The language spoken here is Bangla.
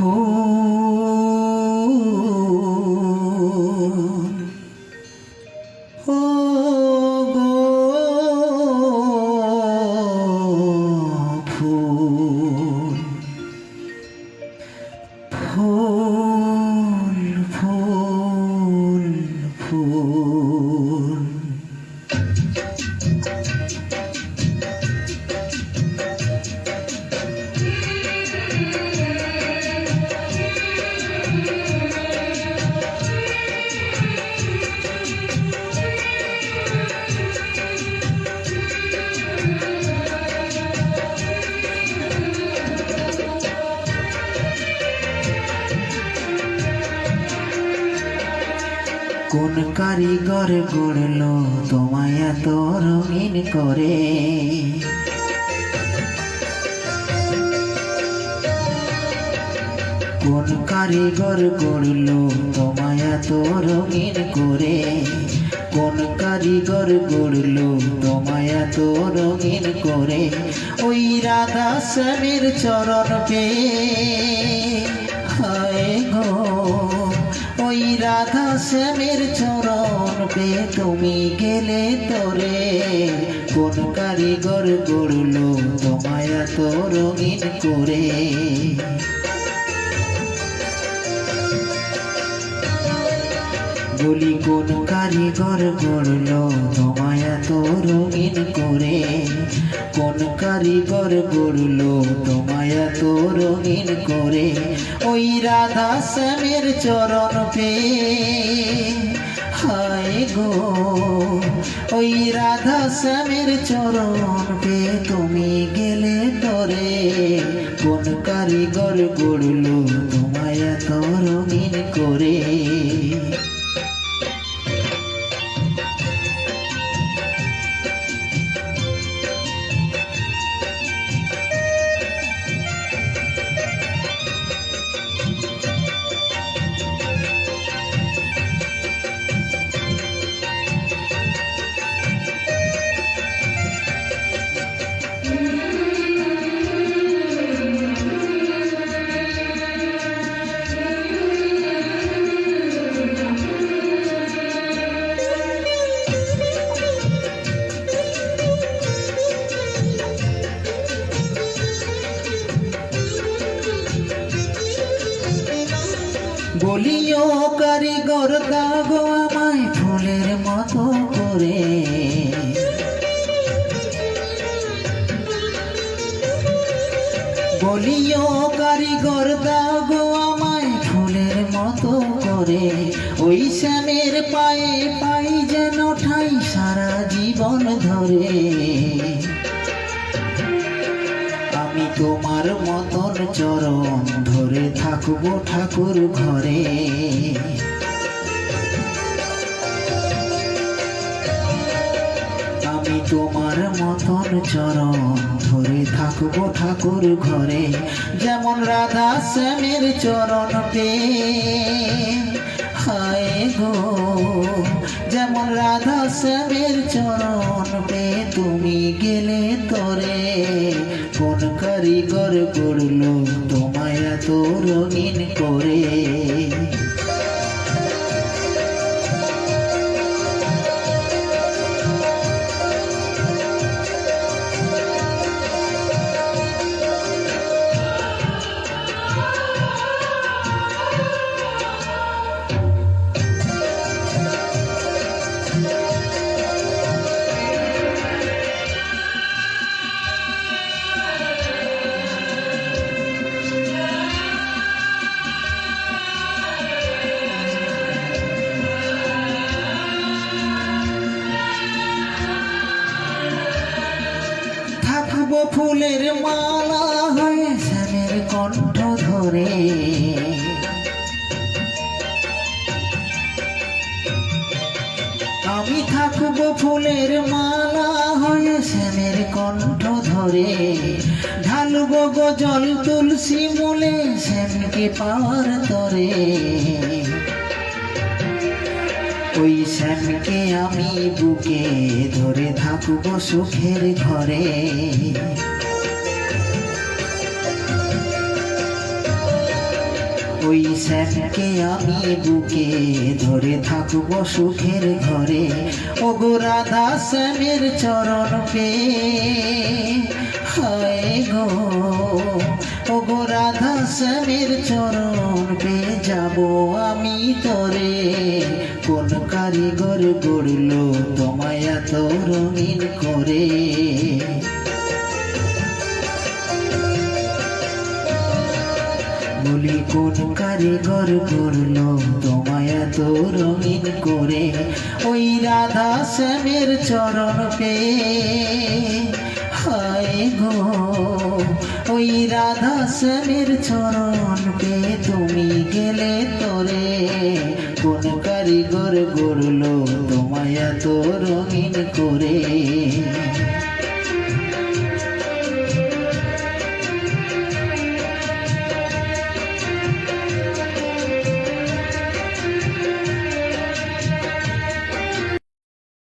Oh. কোন কারিগর গড়ল তোমায় এত রঙিন করে? কোন কারিগর গড়ল তোমায় এত রঙিন করে? কোন কারিগর গড়ল তোমায় এত রঙিন করে? ওই রাধা শ্যামের চরণ পেয়ে রাধা চরণ পে তুমি গেলে তোরে। কোন কারিগর গড়ল তোমায় তো রঙিন করে। বলি কোন কারিগর গড়ল তোমায় এত রঙিন করে। কোন কারিগর গড়ল তোমায় এত রঙিন করে। ওই রাধা শ্যামের চরণ পে হায় গো। ওই রাধা শ্যামের চরণ পে তুমি গেলে তরে। কোন কারিগর গড়ল তোমায় এত রঙিন করে। বলিও কারিগর দাগো আমায় ফুলের মতো করে। বলিও কারিগর দাগো আমায় ফুলের মতো করে। ওই শ্যামের পায়ে পাই যেন ঠাই সারা জীবন ধরে। আমি তোমার মতন চরণ ধরে থাকব ঠাকুর ঘরে। আমি তোমার মতন চরণ ধরে থাকব ঠাকুর ঘরে। যেমন রাধা শ্যামের চরণ পে, হায় গো। যেমন রাধা শ্যামের চরণ পে, তুমি গেলে তরে। কোন কারিগর করল তোমায় এত রঙিন করে। ফুলের মালা হয়ে শ্যামের কণ্ঠ ধরে। আমি থাকব ফুলের মালা হয়ে শ্যামের কণ্ঠ ধরে। ঢালবো গো জল তুলসী মূলে শ্যামকে পাওয়ার তরে। ওই শ্যামকে আমি বুকে ধরে থাকব সুখের ঘরে। ওই শ্যামকে আমি বুকে ধরে থাকব সুখের ঘরে। ও গো রাধা শ্যামের চরণ পে হায় গো। ও গো রাধা শ্যামের চরণ, পে যাব আমি তোরে। কোন কারিগর গড়লো তোমায় এত রঙিন করে। বলি, কোন কারিগর করল তোমায় এত রঙিন করে? ওই রাধা শ্যামের চরণ পে হায় গো। ওই রাধা শ্যামের চরণ পে তুমি গেলে তোরে? কোন কারিগর গড়লো তোমায় এত রঙিন করে?